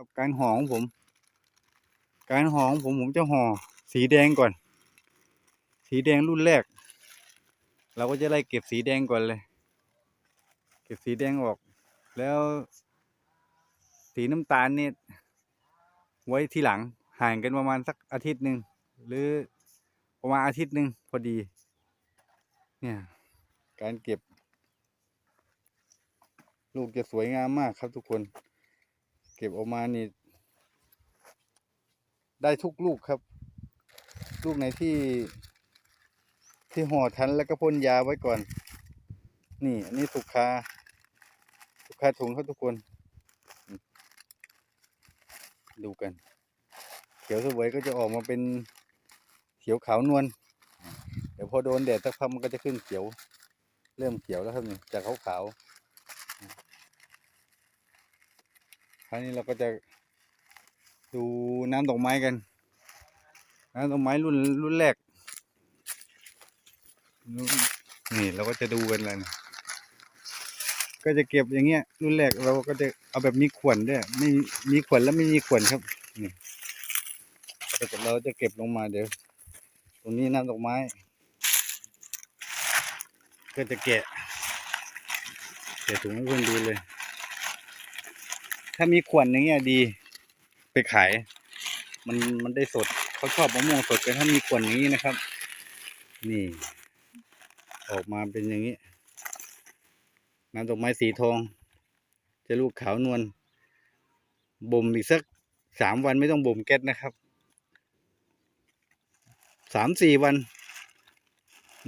กับการห่อของผม การห่อของผมผมจะห่อสีแดงก่อน สีแดงรุ่นแรก เราก็จะไล่เก็บสีแดงก่อนเลย เก็บสีแดงออก แล้ว สีน้ำตาลนี่ไว้ทีหลังห่างกันประมาณสักอาทิตย์หนึ่งหรือประมาณอาทิตย์หนึ่งพอดี เนี่ย การเก็บ ลูกจะสวยงามมากครับทุกคน เก็บออกมานี่ ได้ทุกลูกครับ ลูกไหนที่ ที่ห่อทันแล้วก็พ่นยาไว้ก่อน นี่ อันนี้สุกคาสุกคาถุงครับทุกคน ดูกัน เขียวสวยก็จะออกมาเป็นเขียวขาวนวลเดี๋ยวพอโดนแดดสักพักมันก็จะขึ้นเขียว เริ่มเขียวแล้วครับนี่จากขาวขาวๆ คราวนี้เราก็จะดูน้ำดอกไม้กัน น้ำดอกไม้รุ่นรุ่นแรกนนี่เราก็จะดูกันเลยนะก็จะเก็บอย่างเงี้ย รุ่นแรกเราก็จะเอาแบบมีขวนด้วยไม่มีขวนแล้วไม่มีขวนครับนี่เราจะเก็บลงมาเดี๋ยว ตรงนี้น้ำดอกไม้ ก็จะแกะแกะถุงให้เพื่อนดูเลย ถ้ามีขวดอย่างเงี้ยดี ไปขาย มันมันได้สดเขาชอบมะม่วงสดกันถ้ามีขวดอย่างนี้นะครับ นี่ ออกมาเป็นอย่างนี้น้ำดอกไม้สีทอง จะลูกขาวนวลบ่มอีกสักสามวันไม่ต้องบ่มแก๊สนะครับสามสี่วัน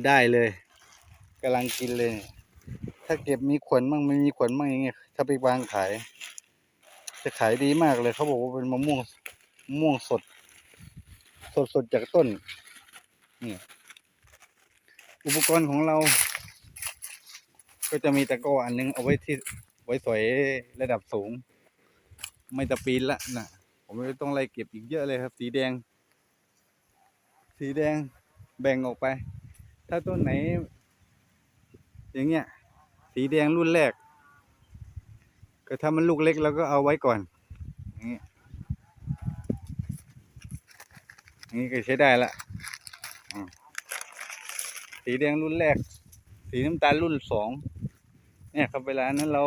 ได้เลยกำลังกินเลย ถ้าเก็บมีขนมั่งไม่มีขนมั่งอย่างเงี้ยถ้าไปวางขาย จะขายดีมากเลยเขาบอกว่าเป็นมะม่วงมะม่วงสด สดสดจากต้นนี่อุปกรณ์ของเรา ก็จะมีตะกร้ออันนึงเอาไว้ที่ไว้สวยระดับสูง ไม่ตะปีนละนะผมไม่ต้องไล่เก็บอีกเยอะเลยครับ สีแดง สีแดงแบ่งออกไป ถ้าต้นไหน อย่างเงี้ย สีแดงรุ่นแรก ก็ถ้ามันลูกเล็กเราก็เอาไว้ก่อนอย่างเงี้ยอย่นี้ก็ใช้ได้ละสีแดงรุ่นแรก สีน้ำตาลรุ่นสองเนี่ยครับเวลานั้นเรา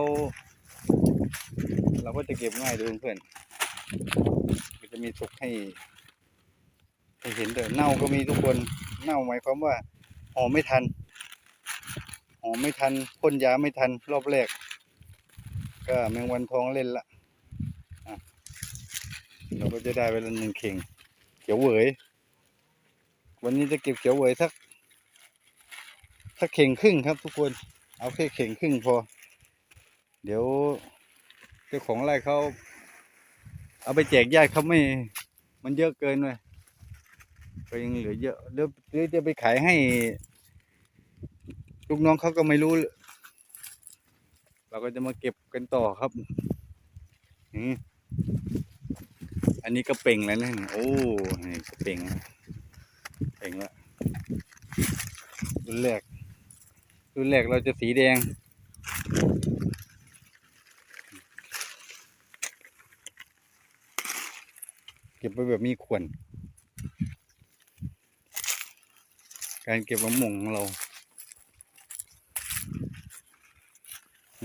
เราก็จะเก็บง่ายดูเพื่อนก็จะมีสุกให้ให้เห็นเด้อเน่าก็มีทุกคนเน่าหมายความว่าห่อไม่ทันห่อไม่ทันพ่นยาไม่ทันรอบแรก ก็แมงวันทองเล่นละเราก็จะได้ไปละหนึ่งเข่ง เขียวเหวยวันนี้จะเก็บเขียวเหวยสักสักเข่งครึ่งครับ ทุกคน เอาแค่เข่งครึ่งพอ เดี๋ยวเจ้าของไร่เขาเอาไปแจกญาติเขาไม่ มันเยอะเกินเลยก็ยังเหลือเยอะหรือหรือจะไปขายให้ ลูกน้องเขาก็ไม่รู้ เราก็จะมาเก็บกันต่อครับนี่อันนี้ก็เป่งแล้วนะโอ้นี่ก็เป่งเป่งล้วรุ่นแรกรุ่นแรกเราจะสีแดงเก็บไว้แบบมีขวน การเก็บมะม่วงของเรา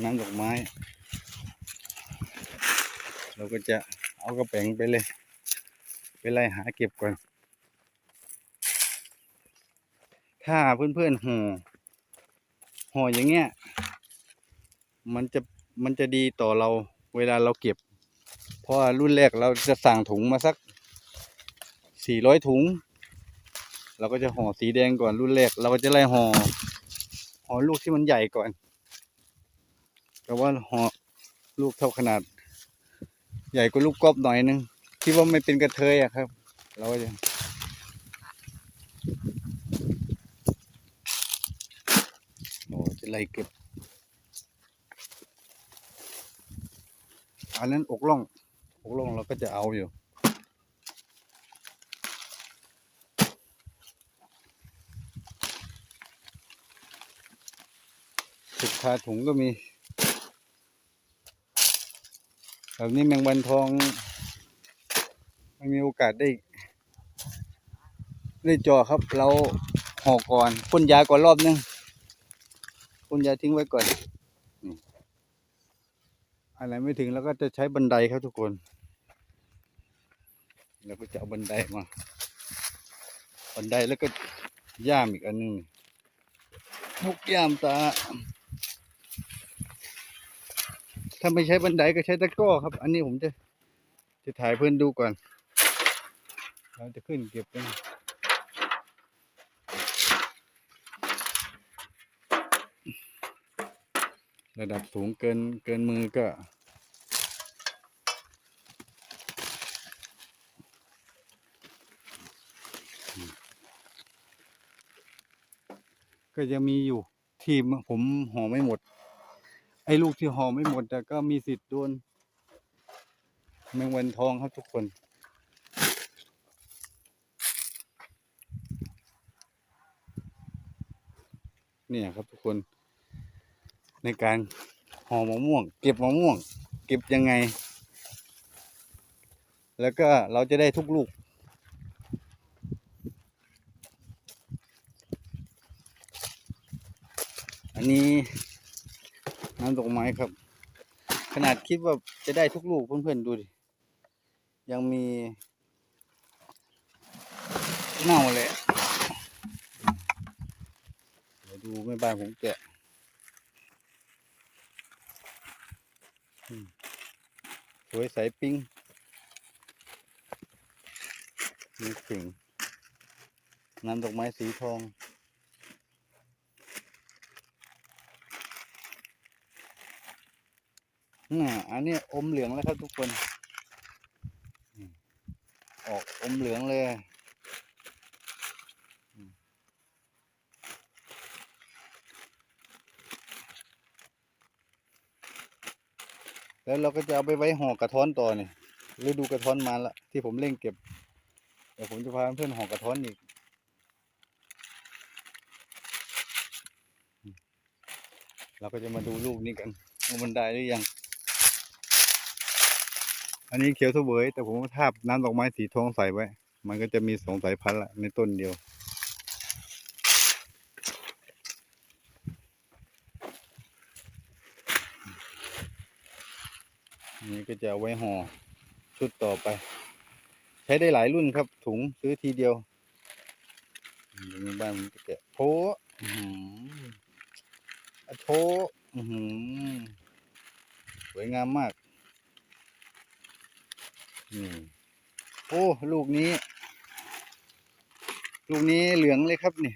น้ำดอกไม้ เราก็จะเอากระแป้งไปเลยไปไล่หาเก็บก่อน ถ้าเพื่อนๆห่อห่ออย่างเงี้ย มันจะมันจะดีต่อเราเวลาเราเก็บ เพราะรุ่นแรกเราจะสั่งถุงมาสักสี่ร้อยถุง เราก็จะห่อสีแดงก่อนรุ่นแรก เราก็จะไล่ห่อห่อลูกที่มันใหญ่ก่อน แต่ว่าห่อลูกเท่าขนาด ใหญ่กว่าลูกกอล์ฟหน่อยนึงที่ว่าไม่เป็นกระเทยอะครับ เราก็จะโอ้จะไล่เก็บอันนั้นอกล่อง อกล่องเราก็จะเอาอยู่สุดคาถุงก็มี แบบนี้แมงวันทอง ไม่มีโอกาสได้ ได้เจอครับ เราห่อก่อนพ่นยาก่อนรอบนึงพ่นยาทิ้งไว้ก่อนอะไรไม่ถึงแล้วก็จะใช้บันไดครับทุกคนเราก็จะเอาบันไดมาบันไดแล้วก็ย่ามอีกอันหนึงมุกย่ามตา ถ้าไม่ใช้บันไดก็ใช้ตะกร้อครับ อันนี้ผมจะจะถ่ายเพื่อนดูก่อนเราจะขึ้นเก็บกันระดับสูงเกินเกินมือก็ก็จะมีอยู่ทีมผมห่อไม่หมด ไอ้ลูกที่ห่อไม่หมดแต่ก็มีสิทธิ์โดนแมงวันทองครับทุกคน เนี่ยครับทุกคน ในการห่อมะม่วง เก็บมะม่วง เก็บยังไง แล้วก็เราจะได้ทุกลูกอันนี้ น้ำดอกไม้ครับ ขนาดคิดว่าจะได้ทุกลูกเพื่อนๆดูดิ ยังมีเน่าเลยอะเดี๋ยวดูแม่บ้านผมแกะสวยใสปิ้งมีถึงน้ำดอกไม้สีทอง อ่าอันนี้อมเหลืองแล้วครับทุกคน ออกอมเหลืองเลยแล้วเราก็จะเอาไปไว้ห่อกระท้อนต่อเนี่ยฤดูกระท้อนมาละที่ผมเร่งเก็บ เดี๋ยวผมจะพาเพื่อนห่อกระท้อนอีก เราก็จะมาดูลูกนี้กันว่ามันได้หรือยัง อันนี้เขียวเสวยแต่ผมทาบน้ำดอกไม้สีทองใส่ไว้ มันก็จะมีสองสายพันธุ์ละในต้นเดียวอันนี้ก็จะไว้ห่อชุดต่อไป ใช้ได้หลายรุ่นครับ ถุงซื้อทีเดียวอืมมีบ้านมันก็แกะโพะอื้อโพะอื้อหือสวยงามมาก โอ้ ลูกนี้ ลูกนี้เหลืองเลยครับนี่